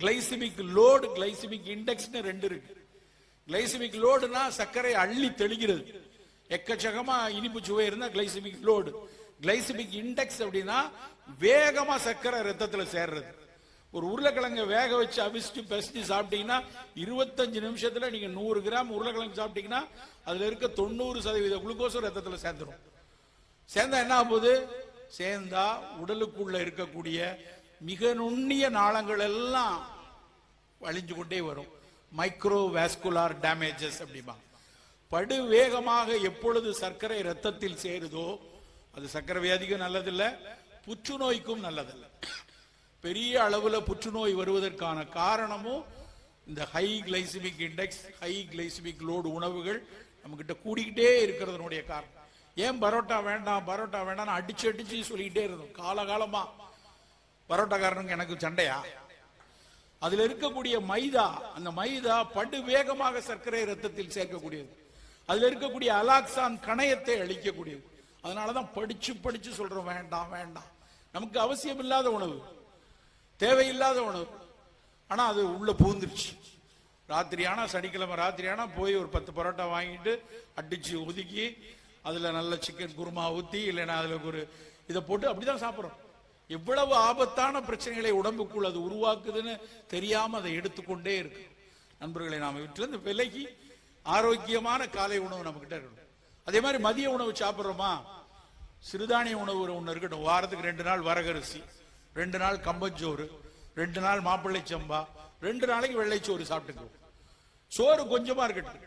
Glycaemic load glycaemic இண்டெக்ஸ்னு ரெண்டு இருக்கு. Glycaemic லோடுனா சர்க்கரை அள்ளி தெளிக்கிறது. எக்கச்சக்கமா இனிப்பு சுவை இருந்தா கிளைசிமிக் லோடு கிளைசிமிக் இண்டெக்ஸ் அப்படின்னா வேகமா சர்க்கரை ரத்தத்துல சேர்றது. ஒரு உருளைக்கிழங்க வேக வச்சு அவிச்சு பெசஞ்சு சாப்பிட்டீங்கன்னா இருபத்தஞ்சு நிமிஷத்துல நீங்க நூறு கிராம் உருளைக்கிழங்கு சாப்பிட்டீங்கன்னா அதுல இருக்க தொண்ணூறு சதவீத குளுக்கோஸும் ரத்தத்துல சேர்ந்துரும். சேர்ந்தா என்ன ஆகுது சேர்ந்தா உடலுக்குள்ள இருக்கக்கூடிய மிக நுண்ணிய நாளங்கள் எல்லாம் அழிஞ்சு கொண்டே வரும். மைக்ரோ வேஸ்குலார் டேமேஜஸ் அப்படிமா படு வேகமாக எப்பொழுது சர்க்கரை ரத்தத்தில் சேருதோ அது சர்க்கரை வியாதிக்கும் நல்லதில்லை புற்றுநோய்க்கும் நல்லதில்ல. பெரிய அளவில் புற்றுநோய் வருவதற்கான காரணமும் இந்த high glycemic index high glycemic load உணவுகள் நம்ம கிட்ட கூடிக்கிட்டே இருக்கிறதுனுடைய காரணம். ஏன் பரோட்டா வேண்டாம் பரோட்டா வேண்டாம் அடிச்சு அடிச்சு சொல்லிக்கிட்டே இருந்தோம். காலகாலமா பரோட்டாக்காரனுக்கு எனக்கு சண்டையா? அதுல இருக்கக்கூடிய மைதா அந்த மைதா படு வேகமாக சர்க்கரை ரத்தத்தில் சேர்க்கக்கூடியது. அதுல இருக்கக்கூடிய அலாக்சான் கணையத்தை அழிக்கக்கூடியது. அதனாலதான் படிச்சு படிச்சு சொல்றோம் வேண்டாம் வேண்டாம். நமக்கு அவசியம் இல்லாத உணவு. தேவையில்லாத உணவு. ஆனா அது உள்ள பூந்துருச்சு. ராத்திரி சனிக்கிழமை ராத்திரி போய் ஒரு பத்து பரோட்டா வாங்கிட்டு அடிச்சு ஒதுக்கி அதுல நல்ல சிக்கன் குருமா ஊத்தி இல்லைன்னா அதுல ஒரு இதை போட்டு அப்படிதான் சாப்பிடுறோம். எவ்வளவு ஆபத்தான பிரச்சனைகளை உடம்புக்குள் அது உருவாக்குதுன்னு தெரியாம அதை எடுத்துக்கொண்டே இருக்கு. நண்பர்களை நாம வீட்டிலிருந்து விலகி ஆரோக்கியமான காலை உணவு நம்ம கிட்ட இருக்கணும். அதே மாதிரி மதிய உணவு சாப்பிட்றோமா? சிறுதானிய உணவு ஒன்று இருக்கட்டும். வாரத்துக்கு ரெண்டு நாள் வரகரிசி ரெண்டு நாள் கம்பஞ்சோறு ரெண்டு நாள் மாப்பிள்ளை சம்பா ரெண்டு நாளைக்கு வெள்ளைச்சோறு சாப்பிட்டுக்குவோம். சோறு கொஞ்சமா இருக்கட்டும்.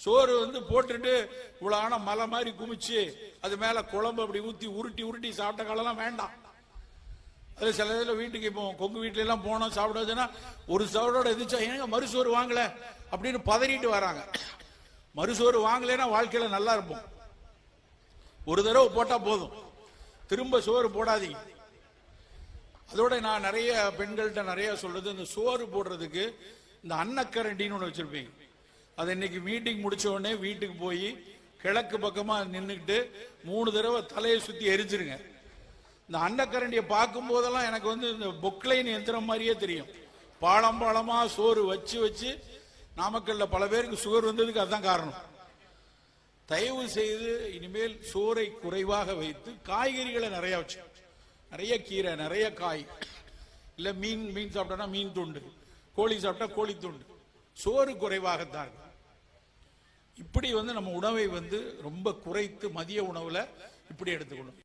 சோறு வந்து போட்டுட்டு இவ்வளவு ஆனால் மலை மாதிரி குமிச்சு அது மேல குழம்பு அப்படி ஊத்தி உருட்டி உருட்டி சாப்பிட்ட காலம்லாம் வேண்டாம். அது சில இதில் வீட்டுக்கு இப்போ கொங்கு வீட்டிலலாம் போனோம் சாப்பிடாதுன்னா ஒரு சவரோட எதிர்த்தா ஏங்க மறுசோறு வாங்கல? அப்படின்னு பதறிட்டு வராங்க. மறுசோறு வாங்கலைன்னா வாழ்க்கையில் நல்லா இருப்போம். ஒரு தடவை போட்டால் போதும். திரும்ப சோறு போடாதீங்க. அதோட நான் நிறைய பெண்கள்கிட்ட நிறைய சொல்றது இந்த சோறு போடுறதுக்கு இந்த அன்னக்கரண்டின்னு ஒன்று வச்சிருப்பீங்க. அது இன்னைக்கு மீட்டிங் முடிச்ச உடனே வீட்டுக்கு போய் கிழக்கு பக்கமாக நின்றுக்கிட்டு மூணு தடவை தலையை சுற்றி எரிஞ்சிருங்க. இந்த அன்னக்கரண்டியை பார்க்கும் போதெல்லாம் எனக்கு வந்து இந்த பொக்லைன் எந்திரம் மாதிரியே தெரியும். பாலம் பாலமா சோறு வச்சு வச்சு நாமக்கல்ல பல பேருக்கு சுகர் வந்ததுக்கு அதுதான் காரணம். தயவு செய்து இனிமேல் சோறை குறைவாக வைத்து காய்கறிகளை நிறைய வச்சு. நிறைய கீரை நிறைய காய். இல்ல மீன் மீன் சாப்பிட்டோன்னா மீன் துண்டு. கோழி சாப்பிட்டா கோழி துண்டு. சோறு குறைவாகத்தான் இப்படி வந்து நம்ம உணவை வந்து ரொம்ப குறைத்து மதிய உணவுல இப்படி எடுத்துக்கணும்.